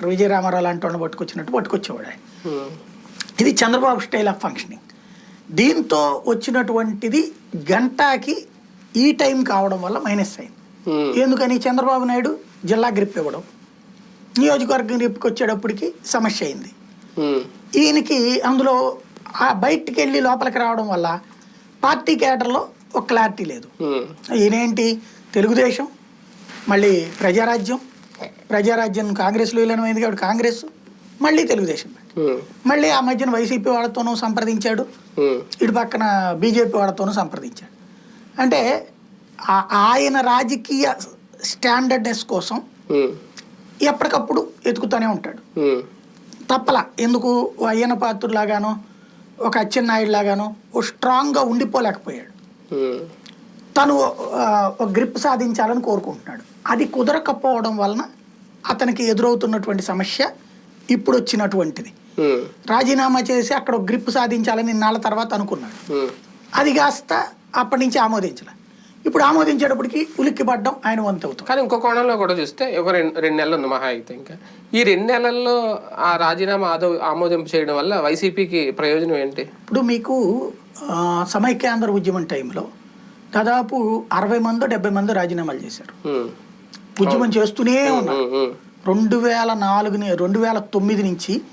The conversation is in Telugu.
డాక్టర్ విజయరామారావు లాంటి వాళ్ళని పట్టుకొచ్చినట్టు పట్టుకొచ్చేవాడు ఆయన. ఉమ్, ఇది చంద్రబాబు స్టైల్ ఆఫ్ ఫంక్షనింగ్ దీంతో వచ్చినటువంటిది గంటాకి ఈ టైం కావడం వల్ల మైనస్ అయింది ఉమ్, ఎందుకని చంద్రబాబు నాయుడు జిల్లా గ్రిప్ ఇవ్వడం. నియోజకవర్గం గ్రిప్కి వచ్చేటప్పటికి సమస్య అయింది. ఉమ్, ఈయనకి అందులో ఆ బయటికి వెళ్ళి లోపలికి రావడం వల్ల పార్టీ కేడర్లో ఒక క్లారిటీ లేదు. ఈయనేంటి? తెలుగుదేశం మళ్ళీ ప్రజారాజ్యం ప్రజారాజ్యం కాంగ్రెస్లో విలీనమైంది కాబట్టి కాంగ్రెస్ మళ్ళీ తెలుగుదేశం మళ్ళీ ఆ మధ్యన వైసీపీ వాళ్ళతోనూ సంప్రదించాడు. ఇటు పక్కన బీజేపీ వాళ్ళతోనూ సంప్రదించాడు. అంటే ఆయన రాజకీయ స్టాండర్డ్నెస్ కోసం ఎప్పటికప్పుడు ఎతుకుతూనే ఉంటాడు. తప్పల. ఎందుకు? ఓ అయ్యన పాత్రులాగానో ఒక అచ్చెన్నాయుడు లాగానో ఓ స్ట్రాంగ్గా ఉండిపోలేకపోయాడు. తను ఒక గ్రిప్ సాధించాలని కోరుకుంటున్నాడు. అది కుదరకపోవడం వలన అతనికి ఎదురవుతున్నటువంటి సమస్య ఇప్పుడు వచ్చినటువంటిది రాజీనామా చేసి అక్కడ ఒక గ్రిప్ సాధించాలని ఇన్నాళ్ళ తర్వాత అనుకున్నాడు. అది కాస్త అప్పటి నుంచి ఆమోదించలే. ఇప్పుడు ఆమోదించేటప్పటికి ఉలిక్కి పడ్డం ఆయన వంతు అవుతుంది కానీ ఇంకో కోణంలో కూడా చూస్తే ఒక రెండు రెండు నెలలు ఉంది మహా అయితే ఇంకా. ఈ రెండు నెలల్లో ఆ రాజీనామా ఆదో ఆమోదింపు చేయడం వల్ల వైసీపీకి ప్రయోజనం ఏంటి? ఇప్పుడు మీకు సమైక్యాంధ్ర ఉద్యమం టైంలో దాదాపు అరవై మందో డెబ్బై మందో రాజీనామాలు చేశారు. ఉద్యమం చేస్తూనే ఉన్నారు ఉమ్, రెండు వేల నాలుగుని రెండు వేల తొమ్మిది నుంచి